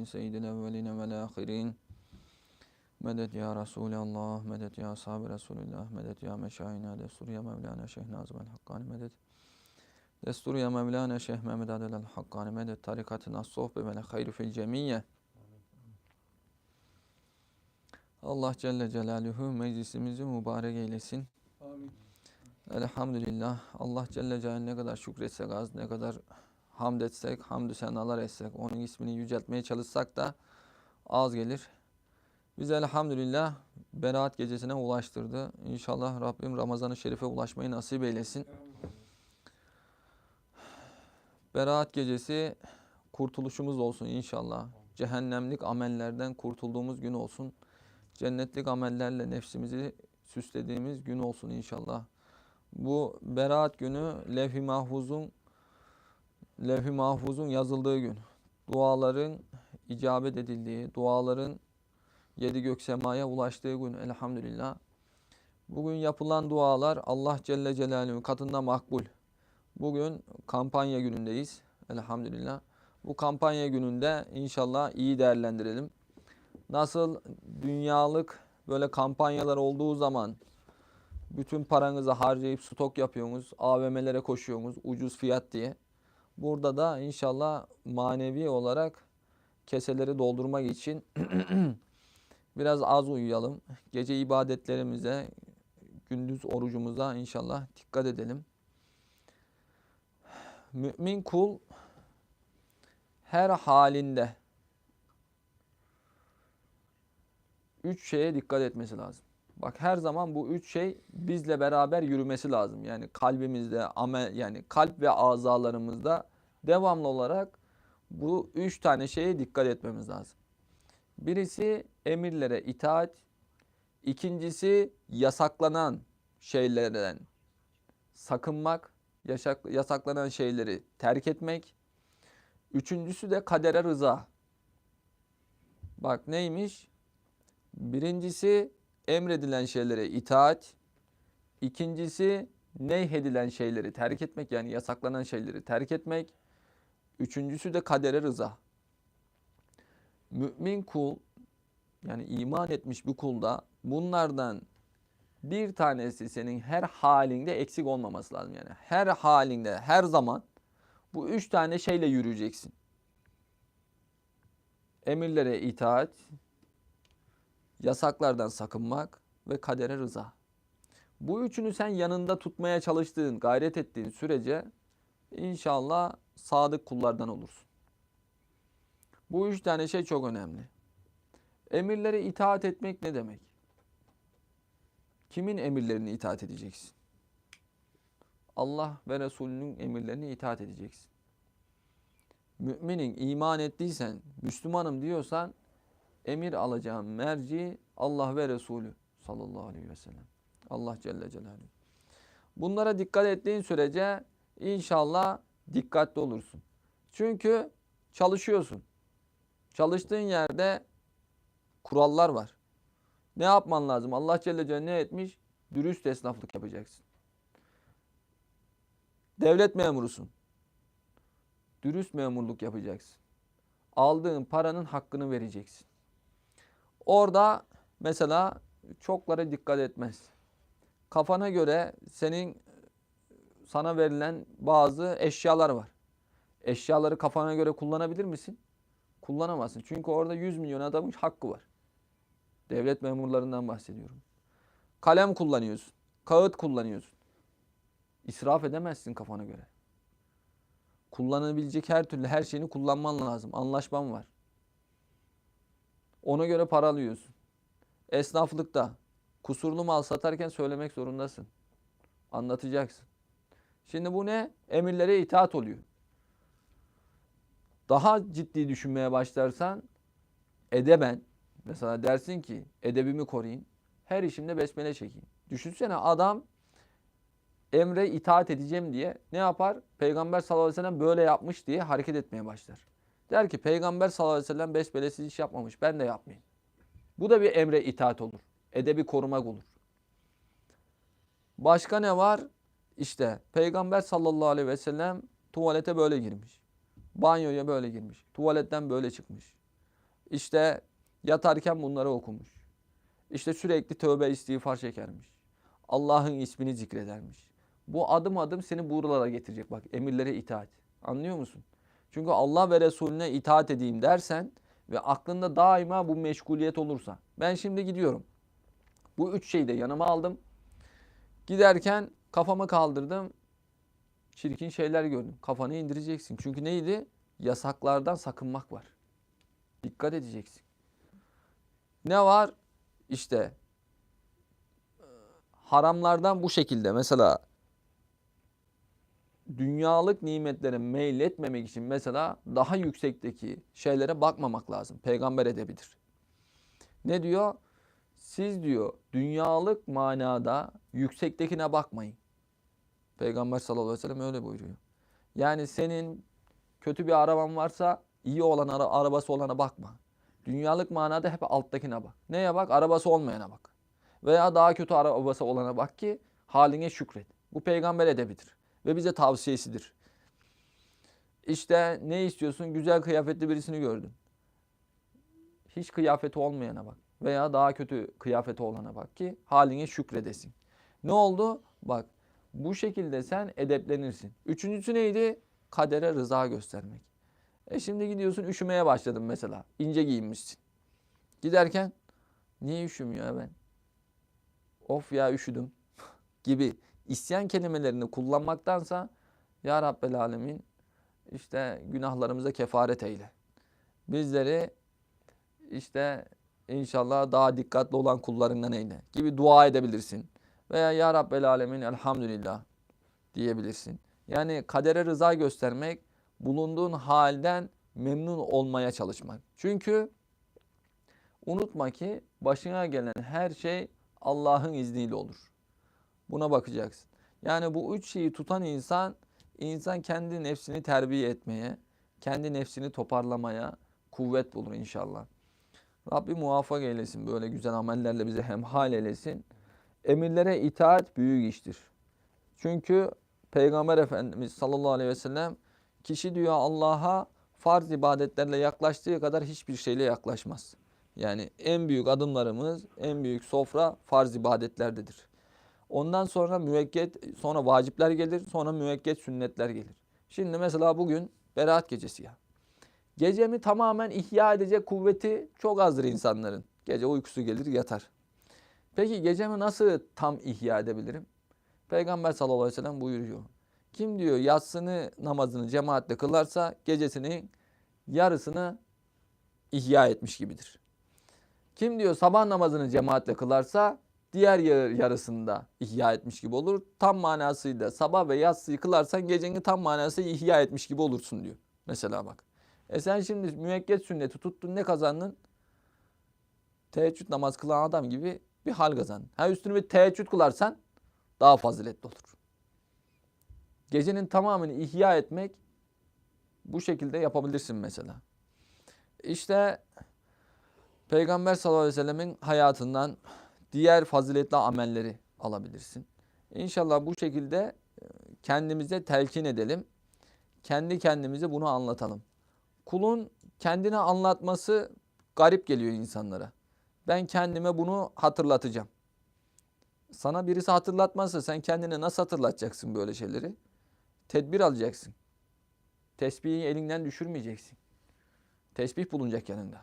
Muhammedin seyyidil evveline vel ahirin. Medet ya Resulallah, medet ya ashab-ı Resulullah, medet ya meşayina, destur ya Mevlana Şeyh Nazım el Hakkani, medet. Destur ya Mevlana Şeyh Mehmet Adel el Hakkani, medet. Tarikatın as-sohbe vel hayru fil cemiyye. Allah Celle Celaluhu meclisimizi mübarek eylesin. Amin. Elhamdülillah. Allah Celle Celaluhu ne kadar şükretsek az, ne kadar hamd etsek, hamdü senalar etsek, onun ismini yüceltmeye çalışsak da az gelir. Biz elhamdülillah Berat gecesine ulaştırdı. İnşallah Rabbim Ramazan-ı Şerif'e ulaşmayı nasip eylesin. Berat gecesi kurtuluşumuz olsun inşallah. Cehennemlik amellerden kurtulduğumuz gün olsun. Cennetlik amellerle nefsimizi süslediğimiz gün olsun inşallah. Bu Berat günü Levh-i Mahfuz'un Levh-i Mahfuz'un yazıldığı gün. Duaların icabet edildiği, duaların yedi gök semaya ulaştığı gün elhamdülillah. Bugün yapılan dualar Allah Celle Celaluhu katında makbul. Bugün kampanya günündeyiz elhamdülillah. Bu kampanya gününde inşallah iyi değerlendirelim. Nasıl dünyalık böyle kampanyalar olduğu zaman bütün paranızı harcayıp stok yapıyorsunuz, AVM'lere koşuyorsunuz ucuz fiyat diye. Burada da inşallah manevi olarak keseleri doldurmak için biraz az uyuyalım. Gece ibadetlerimize, gündüz orucumuza inşallah dikkat edelim. Mümin kul her halinde üç şeye dikkat etmesi lazım. Bak her zaman bu üç şey bizle beraber yürümesi lazım. Yani kalbimizde, amel yani kalp ve azalarımızda devamlı olarak bu üç tane şeye dikkat etmemiz lazım. Birisi emirlere itaat, ikincisi yasaklanan şeylerden sakınmak, yasak, yasaklanan şeyleri terk etmek. Üçüncüsü de kadere rıza. Bak neymiş? Birincisi emredilen şeylere itaat. İkincisi neyhedilen şeyleri terk etmek yani yasaklanan şeyleri terk etmek. Üçüncüsü de kadere rıza. Mümin kul yani iman etmiş bir kulda bunlardan bir tanesi senin her halinde eksik olmaması lazım. Yani her halinde her zaman bu üç tane şeyle yürüyeceksin. Emirlere itaat, yasaklardan sakınmak ve kadere rıza. Bu üçünü sen yanında tutmaya çalıştığın, gayret ettiğin sürece inşallah sadık kullardan olursun. Bu üç tane şey çok önemli. Emirlere itaat etmek ne demek? Kimin emirlerine itaat edeceksin? Allah ve Resulünün emirlerine itaat edeceksin. Müminin iman ettiysen, Müslümanım diyorsan emir alacağım merci Allah ve Resulü sallallahu aleyhi ve sellem. Allah Celle Celaluhu. Bunlara dikkat ettiğin sürece inşallah dikkatli olursun. Çünkü çalışıyorsun. Çalıştığın yerde kurallar var. Ne yapman lazım? Allah Celle Celaluhu ne etmiş? Dürüst esnaflık yapacaksın. Devlet memurusun. Dürüst memurluk yapacaksın. Aldığın paranın hakkını vereceksin. Orada mesela çoklara dikkat etmez. Kafana göre senin sana verilen bazı eşyalar var. Eşyaları kafana göre kullanabilir misin? Kullanamazsın. Çünkü orada 100 milyon adamın hakkı var. Devlet memurlarından bahsediyorum. Kalem kullanıyorsun. Kağıt kullanıyorsun. İsraf edemezsin kafana göre. Kullanabilecek her türlü her şeyini kullanman lazım. Anlaşman var. Ona göre para alıyorsun. Esnaflıkta kusurlu mal satarken söylemek zorundasın. Anlatacaksın. Şimdi bu ne? Emirlere itaat oluyor. Daha ciddi düşünmeye başlarsan edeben mesela dersin ki edebimi koruyayım. Her işimde besmele çekeyim. Düşünsene adam emre itaat edeceğim diye ne yapar? Peygamber sallallahu aleyhi ve sellem böyle yapmış diye hareket etmeye başlar. Der ki Peygamber sallallahu aleyhi ve sellem besmelesiz iş yapmamış. Ben de yapmayayım. Bu da bir emre itaat olur. Edebi korumak olur. Başka ne var? İşte Peygamber sallallahu aleyhi ve sellem tuvalete böyle girmiş. Banyoya böyle girmiş. Tuvaletten böyle çıkmış. İşte yatarken bunları okumuş. İşte sürekli tövbe istiğfar çekermiş. Allah'ın ismini zikredermiş. Bu adım adım seni buralara getirecek bak emirlere itaat. Anlıyor musun? Çünkü Allah ve Resulüne itaat edeyim dersen ve aklında daima bu meşguliyet olursa. Ben şimdi gidiyorum. Bu üç şeyi de yanıma aldım. Giderken kafamı kaldırdım. Çirkin şeyler gördüm. Kafanı indireceksin. Çünkü neydi? Yasaklardan sakınmak var. Dikkat edeceksin. Ne var? İşte e, haramlardan bu şekilde mesela dünyalık nimetlere meyletmemek için mesela daha yüksekteki şeylere bakmamak lazım. Peygamber edebilir. Ne diyor? Siz diyor dünyalık manada yüksektekine bakmayın. Peygamber sallallahu aleyhi ve sellem öyle buyuruyor. Yani senin kötü bir araban varsa iyi olan ara, arabası olana bakma. Dünyalık manada hep alttakine bak. Neye bak? Arabası olmayana bak. Veya daha kötü arabası olana bak ki haline şükret. Bu peygamber edebilir ve bize tavsiyesidir. İşte ne istiyorsun? Güzel kıyafetli birisini gördün. Hiç kıyafeti olmayana bak. Veya daha kötü kıyafeti olana bak ki haline şükredesin. Ne oldu? Bak bu şekilde sen edeplenirsin. Üçüncüsü neydi? Kadere rıza göstermek. E şimdi gidiyorsun üşümeye başladın mesela. İnce giyinmişsin. Giderken niye üşümüyor ben? Of ya üşüdüm gibi isyan kelimelerini kullanmaktansa Ya Rabbel Alemin işte günahlarımıza kefaret eyle. Bizleri işte inşallah daha dikkatli olan kullarından eyle gibi dua edebilirsin. Veya Ya Rabbel Alemin elhamdülillah diyebilirsin. Yani kadere rıza göstermek bulunduğun halden memnun olmaya çalışmak. Çünkü unutma ki başına gelen her şey Allah'ın izniyle olur. Buna bakacaksın. Yani bu üç şeyi tutan insan, insan kendi nefsini terbiye etmeye, kendi nefsini toparlamaya kuvvet bulur inşallah. Rabbim muvaffak eylesin böyle güzel amellerle bize hemhal eylesin. Emirlere itaat büyük iştir. Çünkü Peygamber Efendimiz sallallahu aleyhi ve sellem kişi diyor Allah'a farz ibadetlerle yaklaştığı kadar hiçbir şeyle yaklaşmaz. Yani en büyük adımlarımız, en büyük sofra farz ibadetlerdedir. Ondan sonra müvekket, sonra vacipler gelir, sonra müvekket sünnetler gelir. Şimdi mesela bugün Berat gecesi ya. Gecemi tamamen ihya edecek kuvveti çok azdır insanların. Gece uykusu gelir yatar. Peki gecemi nasıl tam ihya edebilirim? Peygamber sallallahu aleyhi ve sellem buyuruyor. Kim diyor yatsını namazını cemaatle kılarsa gecesinin yarısını ihya etmiş gibidir. Kim diyor sabah namazını cemaatle kılarsa diğer yarısında ihya etmiş gibi olur. Tam manasıyla sabah ve yatsıyı kılarsan geceni tam manasıyla ihya etmiş gibi olursun diyor. Mesela bak. E sen şimdi müekket sünneti tuttun ne kazandın? Teheccüd namaz kılan adam gibi bir hal kazandın. Ha üstüne bir teheccüd kılarsan daha faziletli olur. Gecenin tamamını ihya etmek bu şekilde yapabilirsin mesela. İşte Peygamber sallallahu aleyhi ve sellemin hayatından diğer faziletli amelleri alabilirsin. İnşallah bu şekilde e, kendimize telkin edelim. Kendi kendimize bunu anlatalım. Kulun kendine anlatması garip geliyor insanlara. Ben kendime bunu hatırlatacağım. Sana birisi hatırlatmazsa sen kendine nasıl hatırlatacaksın böyle şeyleri? Tedbir alacaksın. Tesbihi elinden düşürmeyeceksin. Tesbih bulunacak yanında.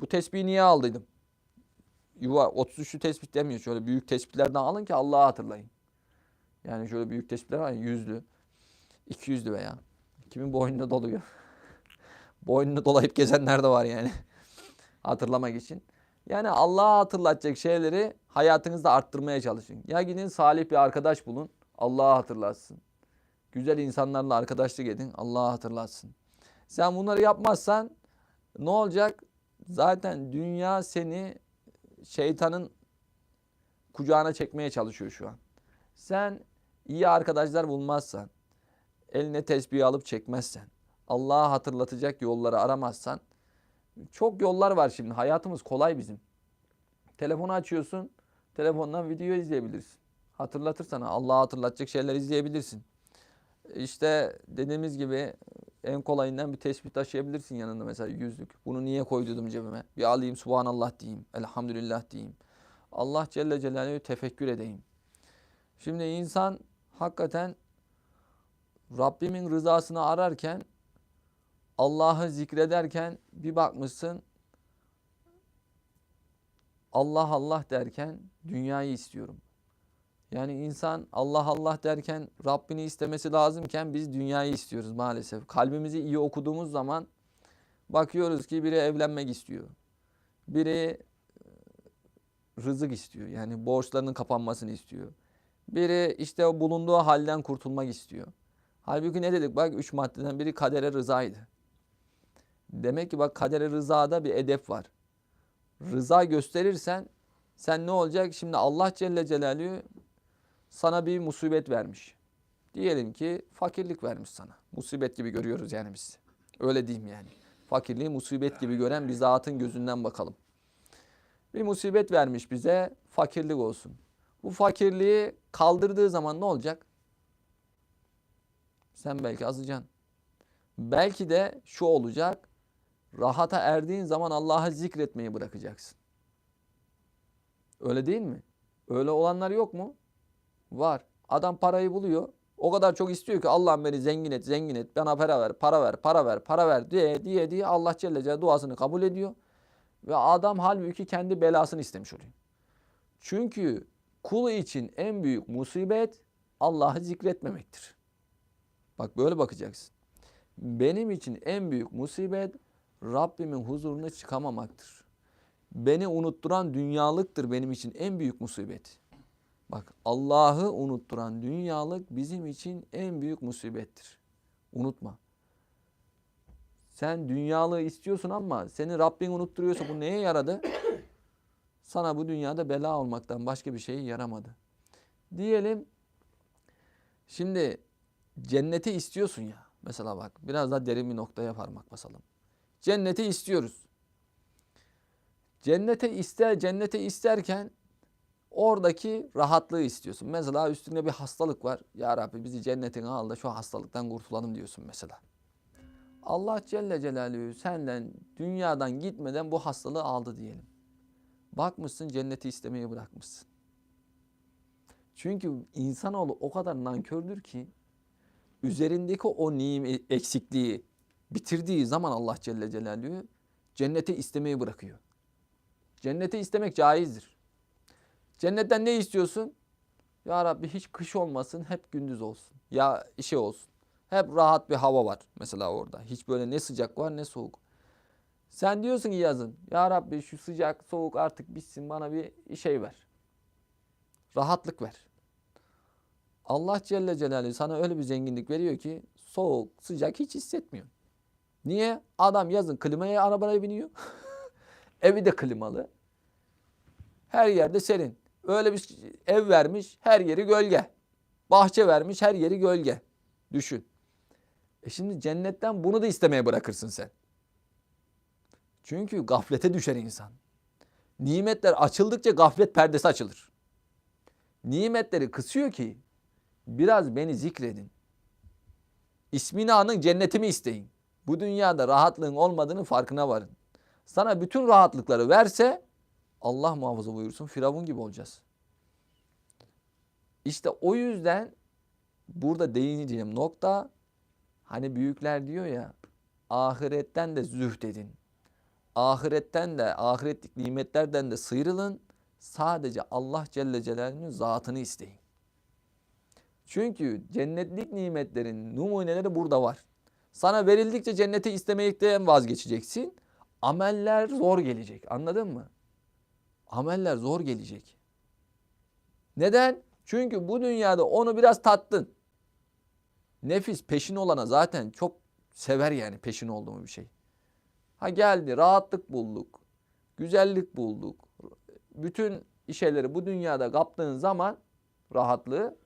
Bu tesbihi niye aldıydım? yuva 33'lü tespit demiyor. Şöyle büyük tespitlerden alın ki Allah'ı hatırlayın. Yani şöyle büyük tespitler var yüzlü, iki yüzlü veya. Kimin boynuna doluyor. boynunu dolayıp gezenler de var yani. Hatırlamak için. Yani Allah'ı hatırlatacak şeyleri hayatınızda arttırmaya çalışın. Ya gidin salih bir arkadaş bulun. Allah'ı hatırlatsın. Güzel insanlarla arkadaşlık edin. Allah'ı hatırlatsın. Sen bunları yapmazsan ne olacak? Zaten dünya seni şeytanın kucağına çekmeye çalışıyor şu an. Sen iyi arkadaşlar bulmazsan, eline tesbih alıp çekmezsen, Allah'ı hatırlatacak yolları aramazsan, çok yollar var şimdi. Hayatımız kolay bizim. Telefonu açıyorsun, telefondan video izleyebilirsin. Hatırlatır sana, Allah'ı hatırlatacak şeyler izleyebilirsin. İşte dediğimiz gibi En kolayından bir tesbih taşıyabilirsin yanında mesela yüzlük. Bunu niye koydum cebime? Bir alayım subhanallah diyeyim. Elhamdülillah diyeyim. Allah Celle Celaluhu tefekkür edeyim. Şimdi insan hakikaten Rabbimin rızasını ararken Allah'ı zikrederken bir bakmışsın Allah Allah derken dünyayı istiyorum. Yani insan Allah Allah derken Rabbini istemesi lazımken biz dünyayı istiyoruz maalesef. Kalbimizi iyi okuduğumuz zaman bakıyoruz ki biri evlenmek istiyor. Biri e, rızık istiyor. Yani borçlarının kapanmasını istiyor. Biri işte bulunduğu halden kurtulmak istiyor. Halbuki ne dedik bak üç maddeden biri kadere rızaydı. Demek ki bak kadere rızada bir edep var. Rıza gösterirsen sen ne olacak? Şimdi Allah Celle Celaluhu sana bir musibet vermiş. Diyelim ki fakirlik vermiş sana. Musibet gibi görüyoruz yani biz. Öyle diyeyim yani. Fakirliği musibet gibi gören bir zatın gözünden bakalım. Bir musibet vermiş bize fakirlik olsun. Bu fakirliği kaldırdığı zaman ne olacak? Sen belki azacaksın. Belki de şu olacak. Rahata erdiğin zaman Allah'ı zikretmeyi bırakacaksın. Öyle değil mi? Öyle olanlar yok mu? Var. Adam parayı buluyor. O kadar çok istiyor ki Allah'ım beni zengin et, zengin et. Bana para ver, para ver, para ver, para ver diye diye diye Allah Celle Celaluhu duasını kabul ediyor. Ve adam halbuki kendi belasını istemiş oluyor. Çünkü kul için en büyük musibet Allah'ı zikretmemektir. Bak böyle bakacaksın. Benim için en büyük musibet Rabbimin huzuruna çıkamamaktır. Beni unutturan dünyalıktır benim için en büyük musibet. Bak Allah'ı unutturan dünyalık bizim için en büyük musibettir. Unutma. Sen dünyalığı istiyorsun ama seni Rabbin unutturuyorsa bu neye yaradı? Sana bu dünyada bela olmaktan başka bir şey yaramadı. Diyelim şimdi cenneti istiyorsun ya. Mesela bak biraz daha derin bir noktaya parmak basalım. Cenneti istiyoruz. Cennete ister, cennete isterken oradaki rahatlığı istiyorsun. Mesela üstünde bir hastalık var. Ya Rabbi bizi cennetine al da şu hastalıktan kurtulalım diyorsun mesela. Allah Celle Celaluhu senden dünyadan gitmeden bu hastalığı aldı diyelim. Bakmışsın cenneti istemeyi bırakmışsın. Çünkü insanoğlu o kadar nankördür ki üzerindeki o nimet eksikliği bitirdiği zaman Allah Celle Celaluhu cenneti istemeyi bırakıyor. Cenneti istemek caizdir. Cennetten ne istiyorsun? Ya Rabbi hiç kış olmasın, hep gündüz olsun. Ya şey olsun. Hep rahat bir hava var mesela orada. Hiç böyle ne sıcak var ne soğuk. Sen diyorsun ki yazın. Ya Rabbi şu sıcak soğuk artık bitsin bana bir şey ver. Rahatlık ver. Allah Celle Celaluhu sana öyle bir zenginlik veriyor ki soğuk, sıcak hiç hissetmiyor. Niye? Adam yazın klimaya arabaya biniyor. Evi de klimalı. Her yerde serin. Öyle bir ev vermiş, her yeri gölge. Bahçe vermiş, her yeri gölge. Düşün. E şimdi cennetten bunu da istemeye bırakırsın sen. Çünkü gaflete düşer insan. Nimetler açıldıkça gaflet perdesi açılır. Nimetleri kısıyor ki biraz beni zikredin. İsmini anın cennetimi isteyin. Bu dünyada rahatlığın olmadığını farkına varın. Sana bütün rahatlıkları verse Allah muhafaza buyursun Firavun gibi olacağız. İşte o yüzden burada değineceğim nokta hani büyükler diyor ya ahiretten de zühd edin. Ahiretten de ahiretlik nimetlerden de sıyrılın. Sadece Allah Celle Celaluhu'nun zatını isteyin. Çünkü cennetlik nimetlerin numuneleri burada var. Sana verildikçe cenneti istemekten vazgeçeceksin. Ameller zor gelecek. Anladın mı? Ameller zor gelecek. Neden? Çünkü bu dünyada onu biraz tattın. Nefis peşin olana zaten çok sever yani peşin olduğum bir şey. Ha geldi rahatlık bulduk. Güzellik bulduk. Bütün şeyleri bu dünyada kaptığın zaman rahatlığı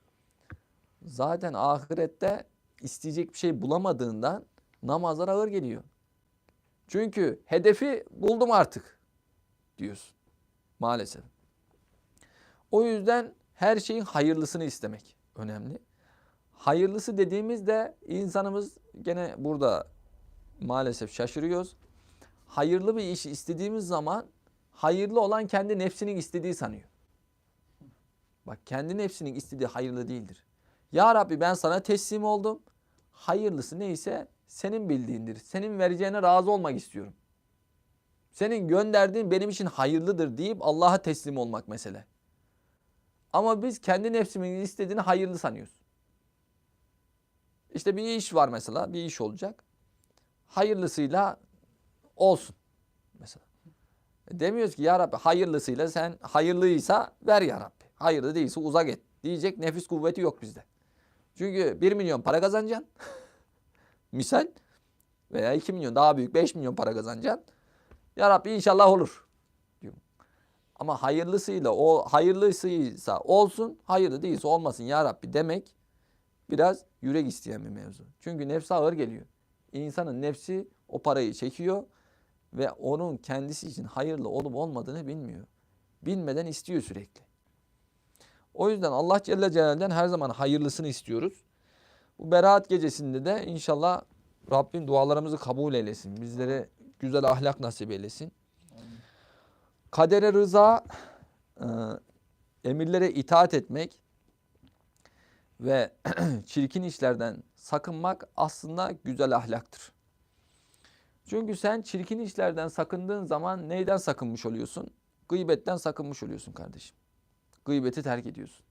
zaten ahirette isteyecek bir şey bulamadığından namazlar ağır geliyor. Çünkü hedefi buldum artık diyorsun maalesef. O yüzden her şeyin hayırlısını istemek önemli. Hayırlısı dediğimizde insanımız gene burada maalesef şaşırıyoruz. Hayırlı bir iş istediğimiz zaman hayırlı olan kendi nefsinin istediği sanıyor. Bak kendi nefsinin istediği hayırlı değildir. Ya Rabbi ben sana teslim oldum. Hayırlısı neyse senin bildiğindir. Senin vereceğine razı olmak istiyorum. Senin gönderdiğin benim için hayırlıdır deyip Allah'a teslim olmak mesele. Ama biz kendi nefsimizin istediğini hayırlı sanıyoruz. İşte bir iş var mesela, bir iş olacak. Hayırlısıyla olsun mesela. E Demiyoruz ki ya Rabbi hayırlısıyla sen hayırlıysa ver ya Rabbi. Hayırlı değilse uzak et. Diyecek nefis kuvveti yok bizde. Çünkü 1 milyon para kazanacaksın. Misal veya 2 milyon daha büyük 5 milyon para kazanacaksın. Ya Rabbi inşallah olur. Diyorum. Ama hayırlısıyla o hayırlısıysa olsun, hayırlı değilse olmasın ya Rabbi demek biraz yürek isteyen bir mevzu. Çünkü nefsi ağır geliyor. İnsanın nefsi o parayı çekiyor ve onun kendisi için hayırlı olup olmadığını bilmiyor. Bilmeden istiyor sürekli. O yüzden Allah Celle Celal'den her zaman hayırlısını istiyoruz. Bu Berat gecesinde de inşallah Rabbim dualarımızı kabul eylesin. Bizlere güzel ahlak nasip eylesin. Kadere rıza, e, emirlere itaat etmek ve çirkin işlerden sakınmak aslında güzel ahlaktır. Çünkü sen çirkin işlerden sakındığın zaman neyden sakınmış oluyorsun? Gıybetten sakınmış oluyorsun kardeşim. Gıybeti terk ediyorsun.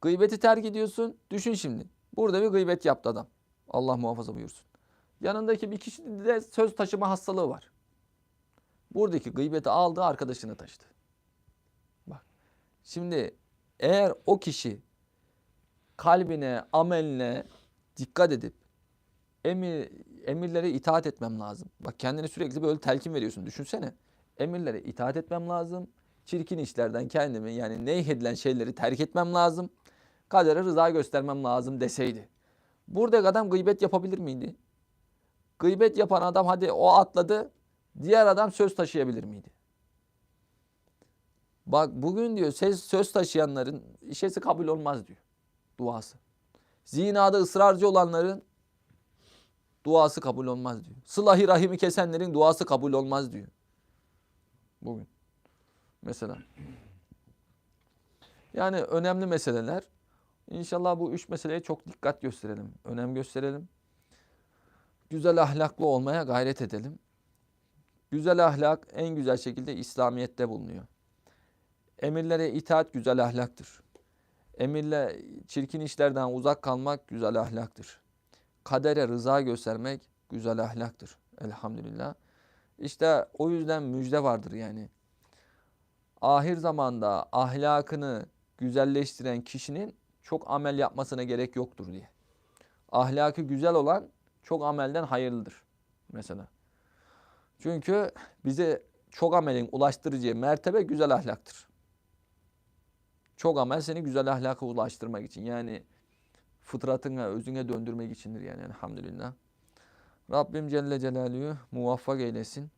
Gıybeti terk ediyorsun. Düşün şimdi. Burada bir gıybet yaptı adam. Allah muhafaza buyursun. Yanındaki bir kişide de söz taşıma hastalığı var. Buradaki gıybeti aldı arkadaşına taşıdı. Bak. Şimdi eğer o kişi kalbine, ameline dikkat edip emir, emirlere itaat etmem lazım. Bak kendini sürekli böyle telkin veriyorsun. Düşünsene. Emirlere itaat etmem lazım. Çirkin işlerden kendimi yani neyhedilen şeyleri terk etmem lazım. Kadere rıza göstermem lazım deseydi. Burada adam gıybet yapabilir miydi? Gıybet yapan adam hadi o atladı. Diğer adam söz taşıyabilir miydi? Bak bugün diyor söz, söz taşıyanların işesi kabul olmaz diyor. Duası. Zinada ısrarcı olanların duası kabul olmaz diyor. Sılah-ı rahimi kesenlerin duası kabul olmaz diyor. Bugün. Mesela. Yani önemli meseleler. İnşallah bu üç meseleye çok dikkat gösterelim. Önem gösterelim. Güzel ahlaklı olmaya gayret edelim. Güzel ahlak en güzel şekilde İslamiyet'te bulunuyor. Emirlere itaat güzel ahlaktır. Emirle çirkin işlerden uzak kalmak güzel ahlaktır. Kadere rıza göstermek güzel ahlaktır. Elhamdülillah. İşte o yüzden müjde vardır yani. Ahir zamanda ahlakını güzelleştiren kişinin çok amel yapmasına gerek yoktur diye. Ahlakı güzel olan çok amelden hayırlıdır mesela. Çünkü bize çok amelin ulaştıracağı mertebe güzel ahlaktır. Çok amel seni güzel ahlaka ulaştırmak için. Yani fıtratına, özüne döndürmek içindir yani elhamdülillah. Rabbim Celle Celaluhu muvaffak eylesin.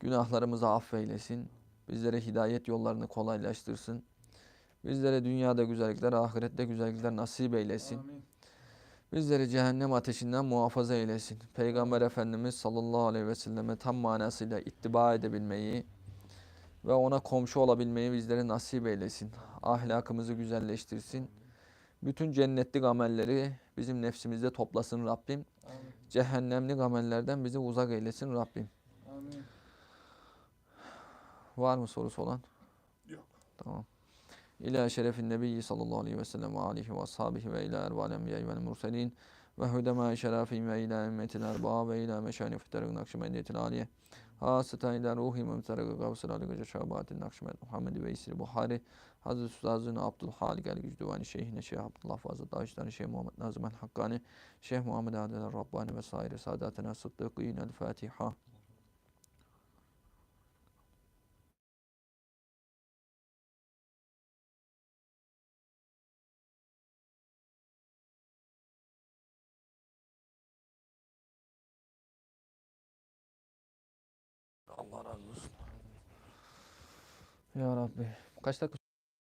Günahlarımızı affeylesin. Bizlere hidayet yollarını kolaylaştırsın. Bizlere dünyada güzellikler, ahirette güzellikler nasip eylesin. Amin. Bizleri cehennem ateşinden muhafaza eylesin. Peygamber Efendimiz sallallahu aleyhi ve selleme tam manasıyla ittiba edebilmeyi ve ona komşu olabilmeyi bizlere nasip eylesin. Ahlakımızı güzelleştirsin. Bütün cennetlik amelleri bizim nefsimizde toplasın Rabbim. Cehennemlik amellerden bizi uzak eylesin Rabbim. Var mı sorusu olan? Yok. Tamam. İlâ şerefin nebiyyi sallallahu aleyhi ve sellem ve alihi ve ashabihi ve ilâ erbâl enbiya'i vel murselin ve hüdemâ şerafihim ve ilâ emmetil erbâ ve ilâ meşâni fıttarık nakşimendiyetil aliye hasıta ilâ ruhi memtarık gavsıl ali gece şabatin nakşimet Muhammed ve İsri Buhari Hazreti Üstazına Abdülhalik el Gücdüvani Şeyhine Şeyh Abdullah Fazıl Dağıştani Şeyh Muhammed Nazım el Hakkani Şeyh Muhammed Adel Rabbani ve saire Sadatına Sıddıkîn el Fatiha Ya Rabbi. Kaç dakika